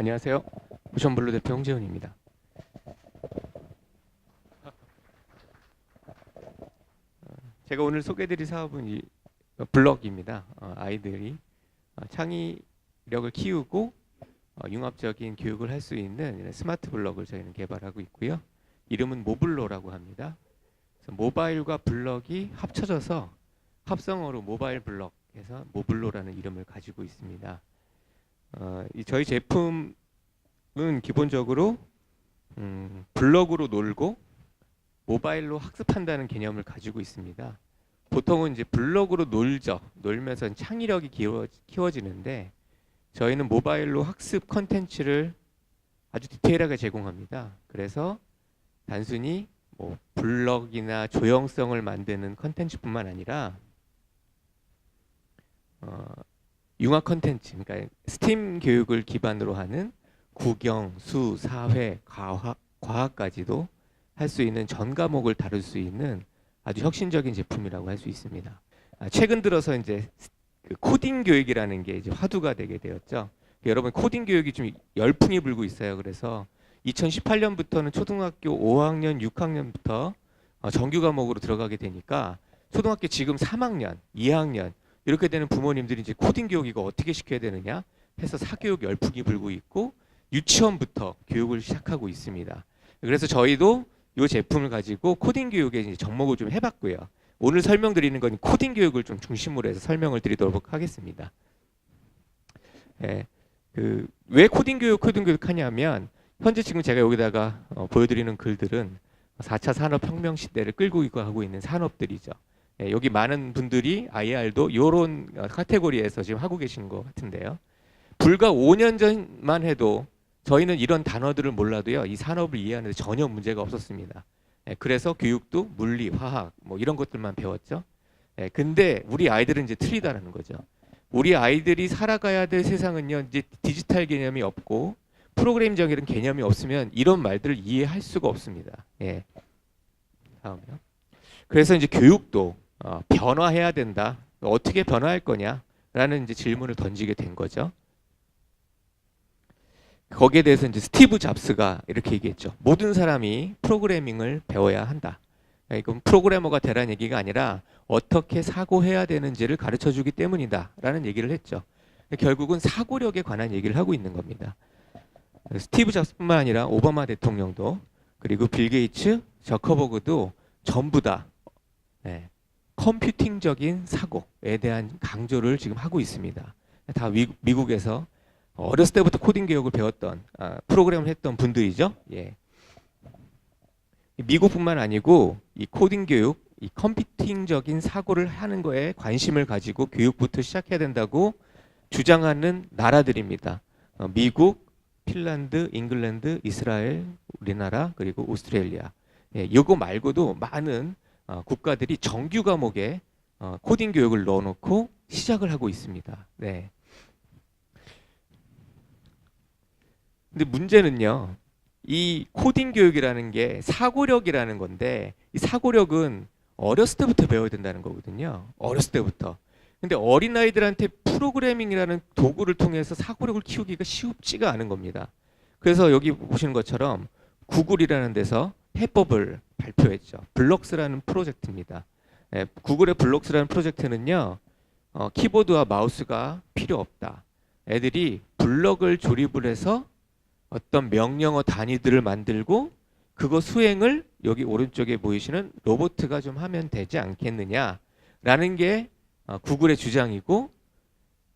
안녕하세요. 오션블루 대표 홍재훈입니다. 어, 제가 오늘 소개드릴 사업은 이 어, 블럭입니다. 어, 아이들이 어, 창의력을 키우고 어, 융합적인 교육을 할 수 있는 스마트 블럭을 저희는 개발하고 있고요. 이름은 모블로라고 합니다. 모바일과 블럭이 합쳐져서 합성어로 모바일 블럭에서 모블로라는 이름을 가지고 있습니다. 어, 이 저희 제품 은 기본적으로 음, 블럭으로 놀고 모바일로 학습한다는 개념을 가지고 있습니다. 보통은 이제 블럭으로 놀죠. 놀면서 창의력이 키워, 키워지는데 저희는 모바일로 학습 컨텐츠를 아주 디테일하게 제공합니다. 그래서 단순히 뭐 블럭이나 조형성을 만드는 컨텐츠뿐만 아니라 어, 융합 컨텐츠, 그러니까 스팀 교육을 기반으로 하는 국영, 수, 사회, 과학, 과학까지도 할 수 있는 전 과목을 다룰 수 있는 아주 혁신적인 제품이라고 할 수 있습니다. 아, 최근 들어서 이제 그 코딩 교육이라는 게 이제 화두가 되게 되었죠. 여러분 코딩 교육이 좀 열풍이 불고 있어요. 그래서 2018년부터는 초등학교 5학년, 6학년부터 어, 정규 과목으로 들어가게 되니까 초등학교 지금 3학년, 2학년 이렇게 되는 부모님들이 이제 코딩 교육 이거 어떻게 시켜야 되느냐 해서 사교육 열풍이 불고 있고 유치원부터 교육을 시작하고 있습니다. 그래서 저희도 이 제품을 가지고 코딩 교육에 이제 접목을 좀 해봤고요. 오늘 설명드리는 건 코딩 교육을 좀 중심으로 해서 설명을 드리도록 하겠습니다. 예, 그 왜 코딩 교육, 코딩 교육 하냐면 현재 지금 제가 여기다가 어, 보여드리는 글들은 4차 산업혁명 시대를 끌고 가고 있는 산업들이죠. 예, 여기 많은 분들이 IR도 이런 카테고리에서 지금 하고 계신 것 같은데요. 불과 5년 전만 해도 저희는 이런 단어들을 몰라도요 이 산업을 이해하는데 전혀 문제가 없었습니다. 예, 그래서 교육도 물리, 화학 뭐 이런 것들만 배웠죠. 예, 근데 우리 아이들은 이제 틀리다라는 거죠. 우리 아이들이 살아가야 될 세상은요 이제 디지털 개념이 없고 프로그램적인 개념이 없으면 이런 말들을 이해할 수가 없습니다. 예. 다음요. 그래서 이제 교육도 어, 변화해야 된다. 어떻게 변화할 거냐라는 이제 질문을 던지게 된 거죠. 거기에 대해서 이제 스티브 잡스가 이렇게 얘기했죠. 모든 사람이 프로그래밍을 배워야 한다. 이건 프로그래머가 되라는 얘기가 아니라 어떻게 사고해야 되는지를 가르쳐 주기 때문이다 라는 얘기를 했죠. 결국은 사고력에 관한 얘기를 하고 있는 겁니다. 스티브 잡스뿐만 아니라 오바마 대통령도 그리고 빌 게이츠, 저커버그도 전부 다 네, 컴퓨팅적인 사고에 대한 강조를 지금 하고 있습니다. 다 미, 미국에서 어렸을 때부터 코딩 교육을 배웠던 아, 프로그램을 했던 분들이죠. 예. 미국뿐만 아니고 이 코딩 교육, 이 컴퓨팅적인 사고를 하는 거에 관심을 가지고 교육부터 시작해야 된다고 주장하는 나라들입니다. 어, 미국, 핀란드, 잉글랜드, 이스라엘, 우리나라 그리고 오스트레일리아. 예, 이거 말고도 많은 어, 국가들이 정규 과목에 어, 코딩 교육을 넣어놓고 시작을 하고 있습니다. 네. 근데 문제는요. 이 코딩 교육이라는 게 사고력이라는 건데 이 사고력은 어렸을 때부터 배워야 된다는 거거든요. 어렸을 때부터. 근데 어린 아이들한테 프로그래밍이라는 도구를 통해서 사고력을 키우기가 쉽지가 않은 겁니다. 그래서 여기 보시는 것처럼 구글이라는 데서 해법을 발표했죠. 블록스라는 프로젝트입니다. 예, 구글의 블록스라는 프로젝트는요. 어, 키보드와 마우스가 필요 없다. 애들이 블럭을 조립을 해서 어떤 명령어 단위들을 만들고 그거 수행을 여기 오른쪽에 보이시는 로보트가 좀 하면 되지 않겠느냐라는 게 어, 구글의 주장이고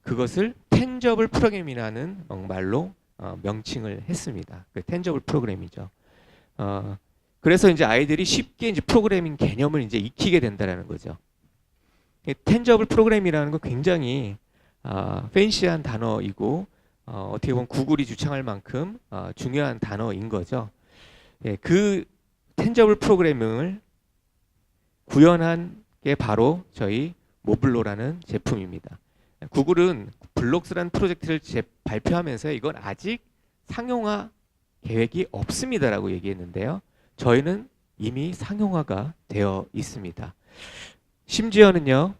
그것을 텐저블 프로그램이라는 말로 어, 명칭을 했습니다. 그 텐저블 프로그램이죠. 어, 그래서 이제 아이들이 쉽게 이제 프로그래밍 개념을 이제 익히게 된다라는 거죠. 텐저블 프로그램이라는 건 굉장히 어, 팬시한 단어이고 어, 어떻게 보면 구글이 주창할 만큼 어, 중요한 단어인 거죠. 예, 그 텐저블 프로그래밍을 구현한 게 바로 저희 모블로라는 제품입니다. 구글은 블록스라는 프로젝트를 제, 발표하면서 이건 아직 상용화 계획이 없습니다라고 얘기했는데요. 저희는 이미 상용화가 되어 있습니다. 심지어는요,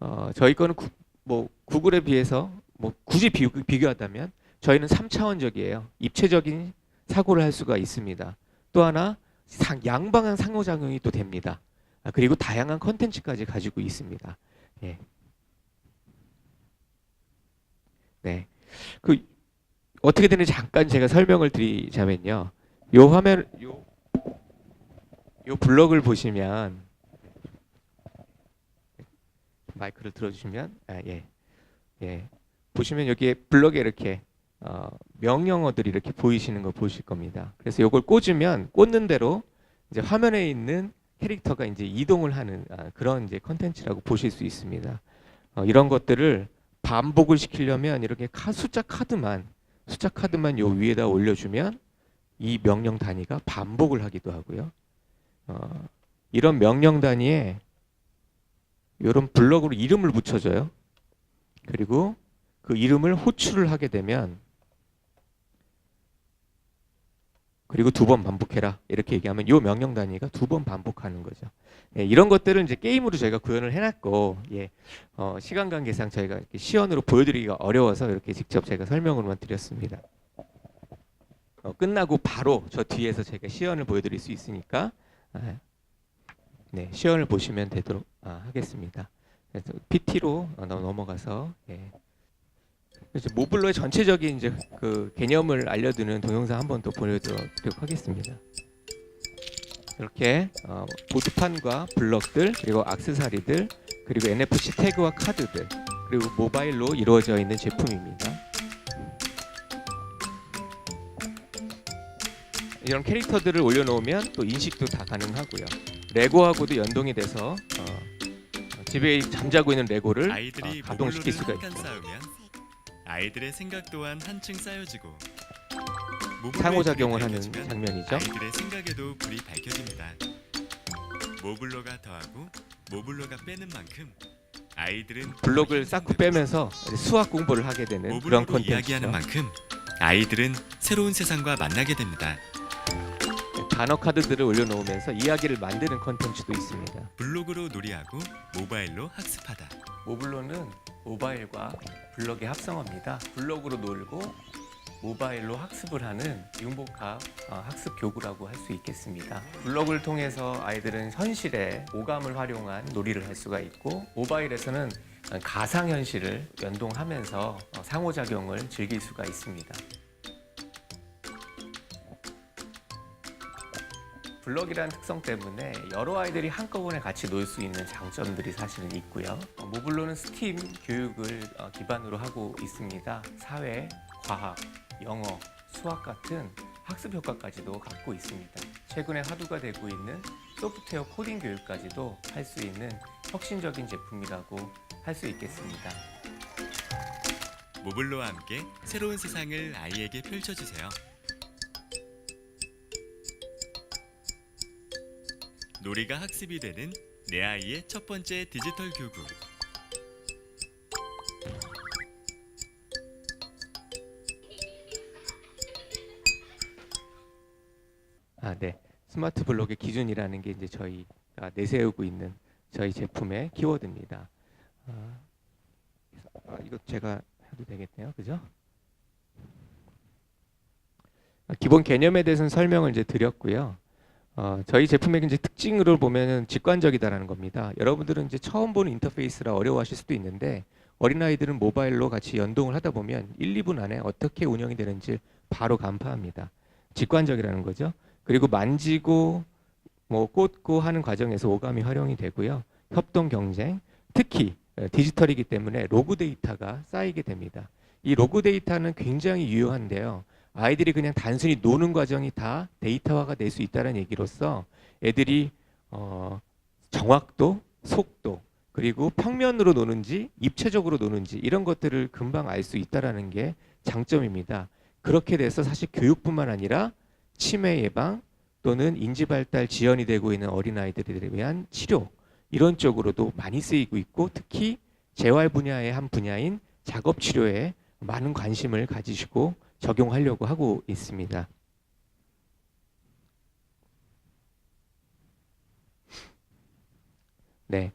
어, 저희 거는 구, 뭐 구글에 비해서 뭐 굳이 비교, 비교하다면 저희는 3차원적이에요. 입체적인 사고를 할 수가 있습니다. 또 하나 상, 양방향 상호작용이 또 됩니다. 아, 그리고 다양한 컨텐츠까지 가지고 있습니다. 예. 네. 그 어떻게 되는지 잠깐 제가 설명을 드리자면요. 요 화면 요, 요 블럭을 보시면 마이크를 들어주시면 아, 예. 예. 보시면 여기에 블럭에 이렇게 어, 명령어들이 이렇게 보이시는 거 보실 겁니다. 그래서 이걸 꽂으면 꽂는 대로 이제 화면에 있는 캐릭터가 이제 이동을 하는 아, 그런 이제 컨텐츠라고 보실 수 있습니다. 어, 이런 것들을 반복을 시키려면 이렇게 카, 숫자 카드만 숫자 카드만 요 위에다 올려주면 이 명령 단위가 반복을 하기도 하고요. 어, 이런 명령 단위에 이런 블럭으로 이름을 붙여줘요. 그리고 그 이름을 호출을 하게 되면 그리고 두 번 반복해라 이렇게 얘기하면 요 명령 단위가 두 번 반복하는 거죠. 예, 이런 것들은 이제 게임으로 저희가 구현을 해놨고 예, 어, 시간 관계상 저희가 시연으로 보여드리기가 어려워서 이렇게 직접 제가 설명으로만 드렸습니다. 어, 끝나고 바로 저 뒤에서 제가 시연을 보여드릴 수 있으니까 아, 네, 시연을 보시면 되도록 아, 하겠습니다. 그래서 PT로 어, 넘어가서 예. 그래서 모블로의 전체적인 이제 그 개념을 알려드리는 동영상 한 번 더 보여드리도록 하겠습니다. 이렇게 어, 보드판과 블럭들 그리고 악세사리들 그리고 NFC 태그와 카드들 그리고 모바일로 이루어져 있는 제품입니다. 이런 캐릭터들을 올려놓으면 또 인식도 다 가능하고요. 레고하고도 연동이 돼서 어, 집에 잠자고 있는 레고를 어, 가동시킬 수가 있고 아이들의 생각 또한 한층 쌓여지고 상호작용을 하는 밝혀지면 장면이죠. 아이들의 생각에도 불이 밝혀집니다. 모블로가 더하고 모블로가 빼는 만큼 아이들은 블록을 쌓고 빼면서 수학 공부를 하게 되는 그런 모블로로 이야기하는 콘텐츠죠. 만큼 아이들은 새로운 세상과 만나게 됩니다. 단어 카드들을 올려놓으면서 이야기를 만드는 콘텐츠도 있습니다. 블록으로 놀이하고 모바일로 학습하다. 모블로는 모바일과 블럭의 합성어입니다. 블럭으로 놀고 모바일로 학습을 하는 융복합 어, 학습 교구라고 할 수 있겠습니다. 블럭을 통해서 아이들은 현실에 오감을 활용한 놀이를 할 수가 있고 모바일에서는 가상 현실을 연동하면서 어, 상호작용을 즐길 수가 있습니다. 블럭이라는 특성 때문에 여러 아이들이 한꺼번에 같이 놀 수 있는 장점들이 사실은 있고요. 어, 모블로는 스팀 교육을 어, 기반으로 하고 있습니다. 사회, 과학, 영어, 수학 같은 학습 효과까지도 갖고 있습니다. 최근에 화두가 되고 있는 소프트웨어 코딩 교육까지도 할 수 있는 혁신적인 제품이라고 할 수 있겠습니다. 모블로와 함께 새로운 세상을 아이에게 펼쳐주세요. 놀이가 학습이 되는 내 아이의 첫 번째 디지털 교구. 아, 네. 스마트 블록의 기준이라는 게 이제 저희가 내세우고 있는 저희 제품의 키워드입니다. 아, 아, 이거 제가 해도 되겠네요, 그죠? 아, 기본 개념에 대해서는 설명을 이제 드렸고요. 어, 저희 제품의 이제 특징으로 보면은 직관적이다라는 겁니다. 여러분들은 이제 처음 보는 인터페이스라 어려워하실 수도 있는데 어린아이들은 모바일로 같이 연동을 하다 보면 1, 2분 안에 어떻게 운영이 되는지 바로 간파합니다. 직관적이라는 거죠. 그리고 만지고 뭐 꽂고 하는 과정에서 오감이 활용이 되고요. 협동 경쟁, 특히 어, 디지털이기 때문에 로그 데이터가 쌓이게 됩니다. 이 로그 데이터는 굉장히 유효한데요. 아이들이 그냥 단순히 노는 과정이 다 데이터화가 될 수 있다는 얘기로서 애들이 어, 정확도, 속도, 그리고 평면으로 노는지 입체적으로 노는지 이런 것들을 금방 알 수 있다라는 게 장점입니다. 그렇게 돼서 사실 교육뿐만 아니라 치매 예방 또는 인지 발달 지연이 되고 있는 어린 아이들에 위한 치료 이런 쪽으로도 많이 쓰이고 있고 특히 재활 분야의 한 분야인 작업 치료에 많은 관심을 가지시고 적용하려고 하고 있습니다. 네,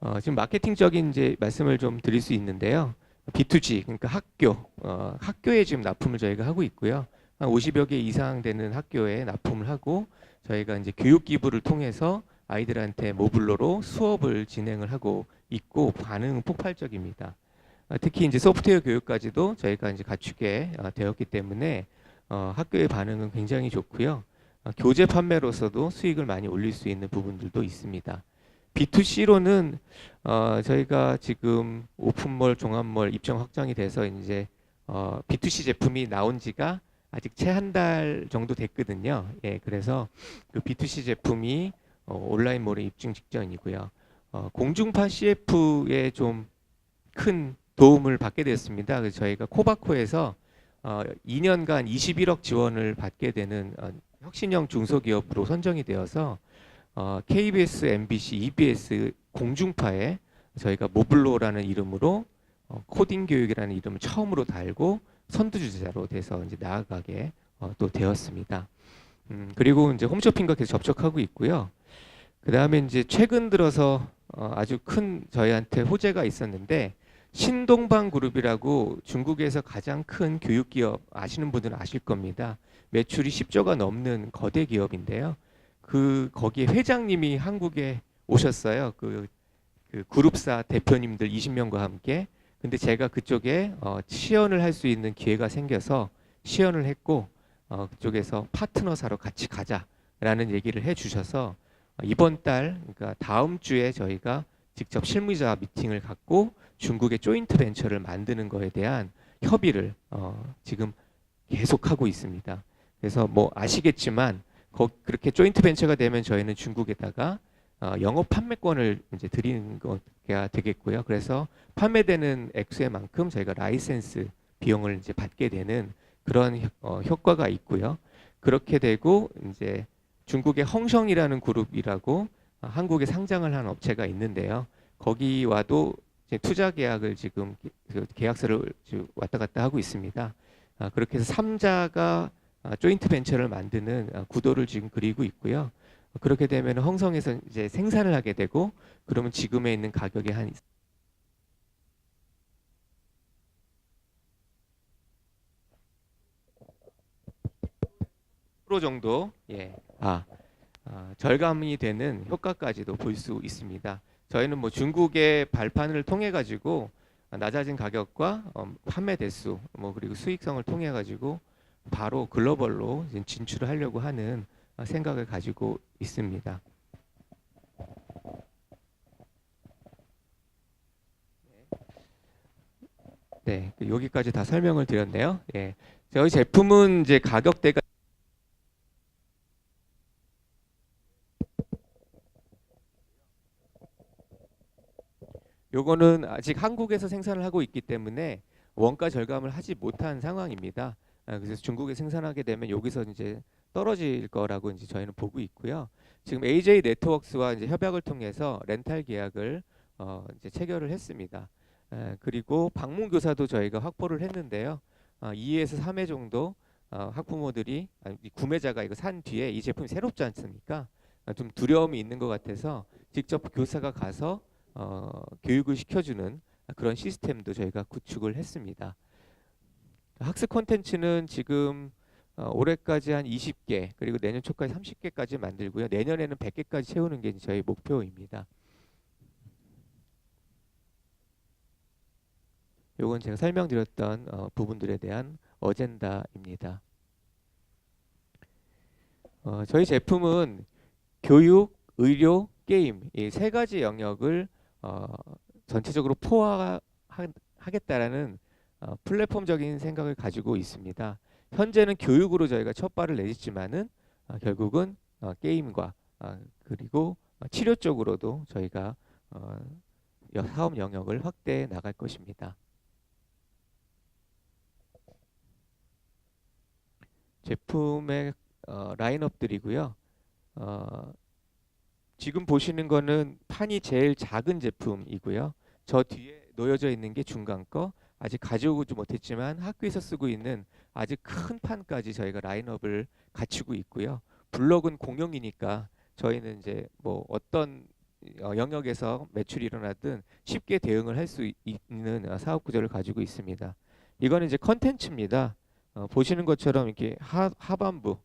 어, 지금 마케팅적인 이제 말씀을 좀 드릴 수 있는데요. B2G 그러니까 학교 어, 학교에 지금 납품을 저희가 하고 있고요. 한 50여 개 이상 되는 학교에 납품을 하고 저희가 이제 교육 기부를 통해서 아이들한테 모듈러로 수업을 진행을 하고 있고 반응은 폭발적입니다. 아, 특히 이제 소프트웨어 교육까지도 저희가 이제 갖추게 어, 되었기 때문에 어, 학교의 반응은 굉장히 좋고요. 어, 교재 판매로서도 수익을 많이 올릴 수 있는 부분들도 있습니다. B2C로는 어, 저희가 지금 오픈몰, 종합몰 입점 확정이 돼서 이제 어, B2C 제품이 나온 지가 아직 채 한 달 정도 됐거든요. 예, 그래서 그 B2C 제품이 어, 온라인몰에 입증 직전이고요. 어, 공중파 CF에 좀 큰 도움을 받게 됐습니다. 그래서 저희가 코바코에서 어, 2년간 21억 지원을 받게 되는 어, 혁신형 중소기업으로 선정이 되어서 어, KBS, MBC, EBS 공중파에 저희가 모블로라는 이름으로 어, 코딩 교육이라는 이름을 처음으로 달고 선두주자로 돼서 이제 나아가게 어, 또 되었습니다. 음, 그리고 이제 홈쇼핑과 계속 접촉하고 있고요. 그 다음에 이제 최근 들어서 어, 아주 큰 저희한테 호재가 있었는데 신동방 그룹이라고 중국에서 가장 큰 교육 기업 아시는 분들은 아실 겁니다. 매출이 10조가 넘는 거대 기업인데요. 그 거기에 회장님이 한국에 오셨어요. 그, 그 그룹사 대표님들 20명과 함께. 근데 제가 그쪽에 어, 시연을 할 수 있는 기회가 생겨서 시연을 했고 어, 그쪽에서 파트너사로 같이 가자라는 얘기를 해주셔서 어, 이번 달 그러니까 다음 주에 저희가 직접 실무자 미팅을 갖고 중국의 조인트 벤처를 만드는 거에 대한 협의를 어, 지금 계속하고 있습니다. 그래서 뭐 아시겠지만 거, 그렇게 조인트 벤처가 되면 저희는 중국에다가 어, 영업 판매권을 이제 드리는 거가 되겠고요. 그래서 판매되는 액수의 만큼 저희가 라이센스 비용을 이제 받게 되는 그런 효- 어, 효과가 있고요. 그렇게 되고 이제 중국의 헝성이라는 그룹이라고 어, 한국에 상장을 한 업체가 있는데요. 거기와도 투자 계약을 지금 그 계약서를 왔다 갔다 하고 있습니다. 아, 그렇게 해서 삼자가 아, 조인트 벤처를 만드는 아, 구도를 지금 그리고 있고요. 그렇게 되면 헝성에서 이제 생산을 하게 되고 그러면 지금에 있는 가격의 한 정도 예. 아, 아, 절감이 되는 효과까지도 볼 수 있습니다. 저희는 뭐 중국의 발판을 통해 가지고 낮아진 가격과 어, 판매 대수 뭐 그리고 수익성을 통해 가지고 바로 글로벌로 진출을 하려고 하는 어, 생각을 가지고 있습니다. 네, 그 여기까지 다 설명을 드렸네요. 예, 저희 제품은 이제 가격대가 요거는 아직 한국에서 생산을 하고 있기 때문에 원가 절감을 하지 못한 상황입니다. 아, 그래서 중국에 생산하게 되면 여기서 이제 떨어질 거라고 이제 저희는 보고 있고요. 지금 AJ 네트워크스와 이제 협약을 통해서 렌탈 계약을 어, 이제 체결을 했습니다. 에, 그리고 방문 교사도 저희가 확보를 했는데요. 아, 2에서 3회 정도 어, 학부모들이 아니, 이 구매자가 이거 산 뒤에 이 제품이 새롭지 않습니까? 아, 좀 두려움이 있는 것 같아서 직접 교사가 가서 어, 교육을 시켜주는 그런 시스템도 저희가 구축을 했습니다. 학습 콘텐츠는 지금 어, 올해까지 한 20개 그리고 내년 초까지 30개까지 만들고요. 내년에는 100개까지 채우는 게 저희 목표입니다. 요건 제가 설명드렸던 어, 부분들에 대한 어젠다입니다. 어, 저희 제품은 교육, 의료, 게임 이 세 가지 영역을 어, 전체적으로 포화하겠다라는 어, 플랫폼적인 생각을 가지고 있습니다. 현재는 교육으로 저희가 첫 발을 내딛지만은 어, 결국은 어, 게임과 어, 그리고 어, 치료 쪽으로도 저희가 어, 여- 사업 영역을 확대해 나갈 것입니다. 제품의 어, 라인업들이고요. 어, 지금 보시는 거는 판이 제일 작은 제품이고요. 저 뒤에 놓여져 있는 게 중간 거. 아직 가져오지 못했지만 학교에서 쓰고 있는 아주 큰 판까지 저희가 라인업을 갖추고 있고요. 블럭은 공용이니까 저희는 이제 뭐 어떤 어, 영역에서 매출이 일어나든 쉽게 대응을 할 수 있는 어, 사업 구조를 가지고 있습니다. 이거는 이제 컨텐츠입니다. 어, 보시는 것처럼 이렇게 하, 하반부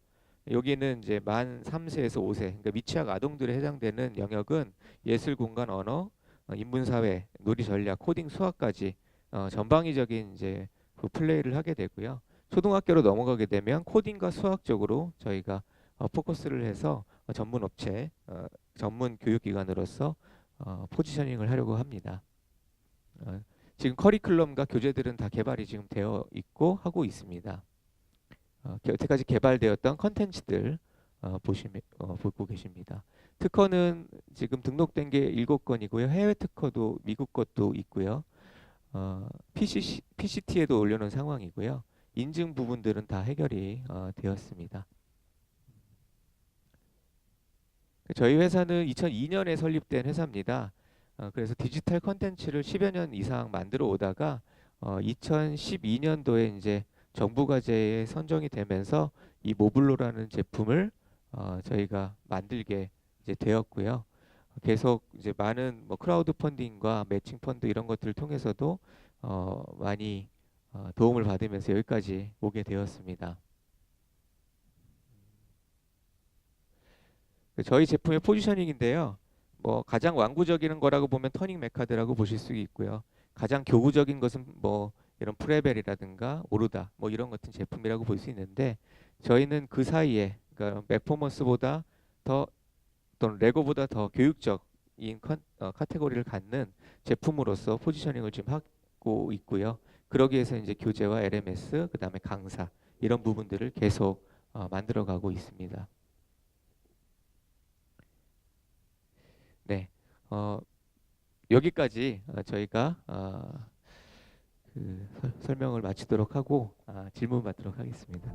여기는 이제 만 3세에서 5세 그러니까 미취학 아동들에 해당되는 영역은 예술 공간 언어 어, 인문 사회 놀이 전략 코딩 수학까지 어, 전방위적인 이제 그 플레이를 하게 되고요. 초등학교로 넘어가게 되면 코딩과 수학 쪽으로 저희가 어, 포커스를 해서 어, 전문 업체 어, 전문 교육기관으로서 어, 포지셔닝을 하려고 합니다. 어, 지금 커리큘럼과 교재들은 다 개발이 지금 되어 있고 하고 있습니다. 어, 겨- 여태까지 개발되었던 컨텐츠들 어, 보시면 어, 보고 계십니다. 특허는 지금 등록된 게 일곱 건이고요. 해외 특허도 미국 것도 있고요. 어, PCC, PCT에도 올려놓은 상황이고요. 인증 부분들은 다 해결이 어, 되었습니다. 저희 회사는 2002년에 설립된 회사입니다. 어, 그래서 디지털 컨텐츠를 10여 년 이상 만들어 오다가 어, 2012년도에 이제 정부 과제에 선정이 되면서 이 모블로라는 제품을 어, 저희가 만들게 이제 되었고요. 계속 이제 많은 뭐 크라우드 펀딩과 매칭 펀드 이런 것들을 통해서도 어, 많이 어, 도움을 받으면서 여기까지 오게 되었습니다. 그 저희 제품의 포지셔닝인데요. 뭐 가장 완구적인 거라고 보면 터닝 메카드라고 보실 수 있고요. 가장 교구적인 것은 뭐 이런 프레벨이라든가 오르다 뭐 이런 같은 제품이라고 볼 수 있는데 저희는 그 사이에 그러니까 맥퍼먼스보다 더 또는 레고보다 더 교육적인 컨, 어, 카테고리를 갖는 제품으로서 포지셔닝을 지금 하고 있고요. 그러기 위해서 이제 교재와 LMS 그다음에 강사 이런 부분들을 계속 어, 만들어가고 있습니다. 네, 어, 여기까지 어, 저희가 어, 그 설- 설명을 마치도록 하고 아, 질문 받도록 하겠습니다.